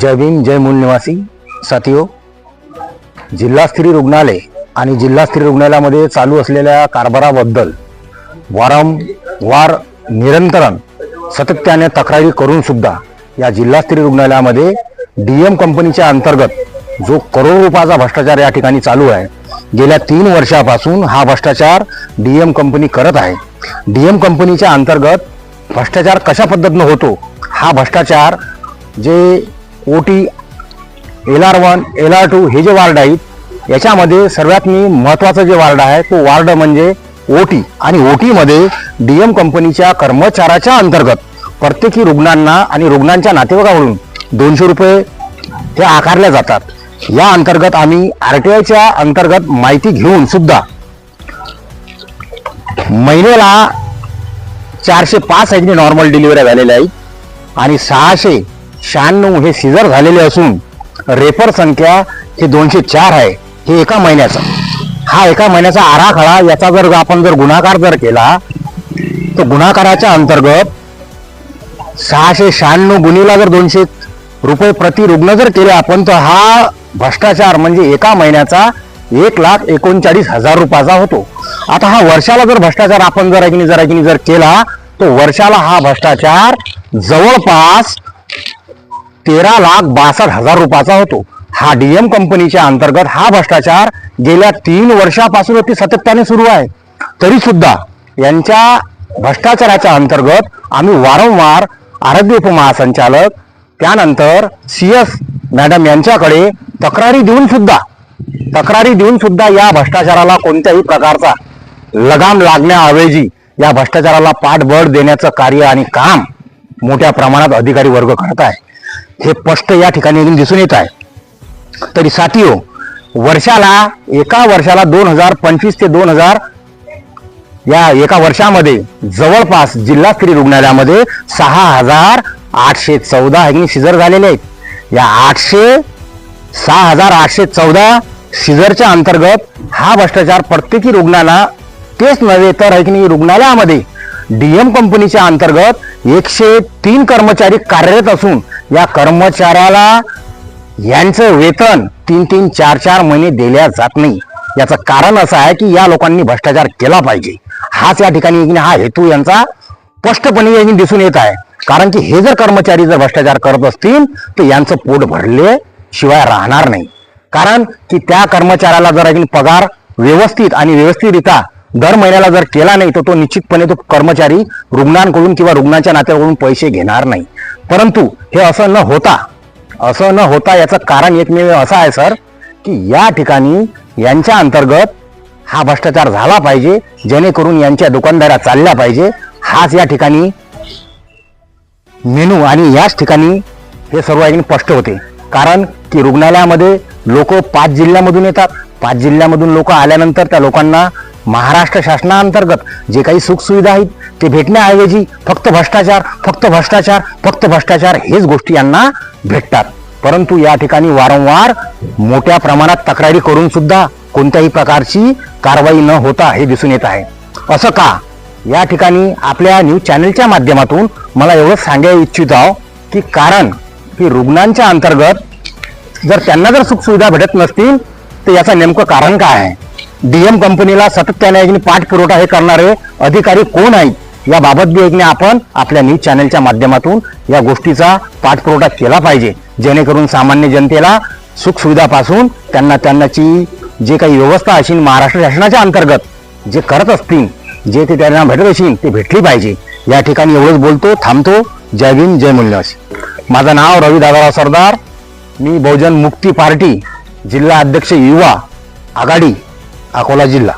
जय भीम जय मूल निवासी. साथियो जिल्हास्तरीय रुग्णालय आणि जिल्हास्तरीय रुग्णालयामध्ये चालू असलेल्या कारभाराबद्दल वारंवार निरंतरण सातत्याने तक्रारी करून सुद्धा या जिल्हास्तरीय रुग्णालयामध्ये डी एम कंपनीच्या अंतर्गत जो करोड रुपयाचा भ्रष्टाचार या ठिकाणी चालू आहे गेल्या तीन वर्षापासून हा भ्रष्टाचार डी एम कंपनी करत आहे. डी एम कंपनीच्या अंतर्गत भ्रष्टाचार कशा पद्धतीनं होतो हा भ्रष्टाचार J O T L R one L R two हे जे वार्ड आहेत याच्यामध्ये सर्वात मी महत्त्वाचा जे वार्ड आहे तो वार्ड म्हणजे ओ टी आणि ओ टीमध्ये डी एम कंपनीच्या कर्मचाऱ्याच्या अंतर्गत प्रत्येकी रुग्णांना आणि रुग्णांच्या नातेवाईकाकडून दोनशे रुपये हे आकारल्या जातात. या अंतर्गत आम्ही आर टी आयच्या अंतर्गत माहिती घेऊन सुद्धा महिन्याला चारशे पाच आहेत नॉर्मल डिलिव्हऱ्या झालेल्या आहेत. आणि सहाशे शहाण्णव हे सिझर झालेले असून रेफर संख्या हे दोनशे चार आहे. हे एका महिन्याचा. हा एका महिन्याचा आराखडा याचा जर आपण जर गुणाकार जर केला तर गुणाकाराच्या अंतर्गत सहाशे शहाण्णव गुन्हेला जर दोनशे रुपये प्रति रुग्ण जर केले आपण तर हा भ्रष्टाचार म्हणजे एका महिन्याचा एक लाख एकोणचाळीस हजार रुपयाचा होतो. आता हा वर्षाला जर भ्रष्टाचार आपण जर ऐकणी जर ऐकणी जर केला तर वर्षाला हा भ्रष्टाचार जवळपास तेरा लाख बासष्ट हजार रुपयाचा होतो. हा डीएम कंपनीच्या अंतर्गत हा भ्रष्टाचार गेल्या तीन वर्षापासून अति सातत्याने सुरू आहे. तरी सुद्धा यांच्या भ्रष्टाचाराच्या अंतर्गत आम्ही वारंवार आरोग्य उपमहासंचालक त्यानंतर सी एस मॅडम यांच्याकडे तक्रारी देऊन सुद्धा तक्रारी देऊन सुद्धा या भ्रष्टाचाराला कोणत्याही प्रकारचा लगाम लागण्याऐवजी या भ्रष्टाचाराला पाठबळ देण्याचं कार्य आणि काम मोठ्या प्रमाणात अधिकारी वर्ग करत आहे हे स्पष्ट या ठिकाणी दिसून येत आहे. तरी साथियो वर्षाला एका वर्षाला दोन हजार पंचवीस ते दोन हजार या एका वर्षामध्ये जवळपास जिल्हास्तरीय रुग्णालयामध्ये सहा हजार आठशे चौदा ह्यांनी सिजर झालेले आहेत. या आठशे सहा हजार आठशे चौदा सिजरच्या अंतर्गत हा भ्रष्टाचार प्रत्येकी रुग्णाला तेच नव्हे तर आहे रुग्णालयामध्ये डीएम कंपनीच्या अंतर्गत एकशे तीन कर्मचारी कार्यरत असून या कर्मचाऱ्याला यांचं वेतन तीन तीन चार चार महिने दिल्या जात नाही. याचं कारण असं आहे की या लोकांनी भ्रष्टाचार केला पाहिजे. हाच या ठिकाणी हा हेतू यांचा स्पष्टपणे दिसून येत आहे. कारण की हे जर कर्मचारी जर भ्रष्टाचार करत असतील तर यांचं पोट भरले शिवाय राहणार नाही. कारण की त्या कर्मचाऱ्याला जर एक पगार व्यवस्थित आणि व्यवस्थितरित्या दर महिन्याला जर केला नाही तर तो निश्चितपणे तो कर्मचारी रुग्णांकडून किंवा रुग्णांच्या नात्याकडून पैसे घेणार नाही. परंतु हे असं न होता असं न होता याचं कारण एकमेव असं आहे सर की या ठिकाणी यांच्या अंतर्गत हा भ्रष्टाचार झाला पाहिजे जेणेकरून यांच्या दुकानदाऱ्या चालल्या पाहिजे. हाच या ठिकाणी मेनू आणि याच ठिकाणी हे सर्व ऐकून स्पष्ट होते. कारण की रुग्णालयामध्ये लोक पाच जिल्ह्यामधून येतात. पाच जिल्ह्यामधून लोक आल्यानंतर त्या लोकांना महाराष्ट्र शासनाअंतर्गत जे काही सुखसुविधा आहेत ते भेटण्याऐवजी फक्त भ्रष्टाचार फक्त भ्रष्टाचार फक्त भ्रष्टाचार हेच गोष्टी यांना भेटतात. परंतु या ठिकाणी वारंवार मोठ्या प्रमाणात तक्रारी करून सुद्धा कोणत्याही प्रकारची कारवाई न होता हे दिसून येत आहे. असं का? या ठिकाणी आपल्या न्यूज चॅनलच्या माध्यमातून मला एवढं सांगायला इच्छित आहो की कारण की रुग्णांच्या अंतर्गत जर त्यांना जर सुखसुविधा भेटत नसतील तर याचं नेमकं कारण काय आहे? डीएम कंपनीला सातत्याने पाठपुरवठा हे करणारे अधिकारी कोण आहेत? याबाबत बी एकने आपण आपल्या न्यूज चॅनलच्या माध्यमातून या गोष्टीचा पाठपुरवठा केला पाहिजे. जेणेकरून सामान्य जनतेला सुखसुविधापासून त्यांना त्यांनाची जे काही व्यवस्था असेल महाराष्ट्र शासनाच्या अंतर्गत जे करत असतील जे ते त्यांना भेटत असेल ते भेटली पाहिजे. या ठिकाणी एवढंच बोलतो थांबतो. जय भीम जय मूल्यवास माझं नाव रवी दादाराव सरदार. मी बहुजन मुक्ती पार्टी जिल्हा अध्यक्ष युवा आघाडी अकोला जिल्हा.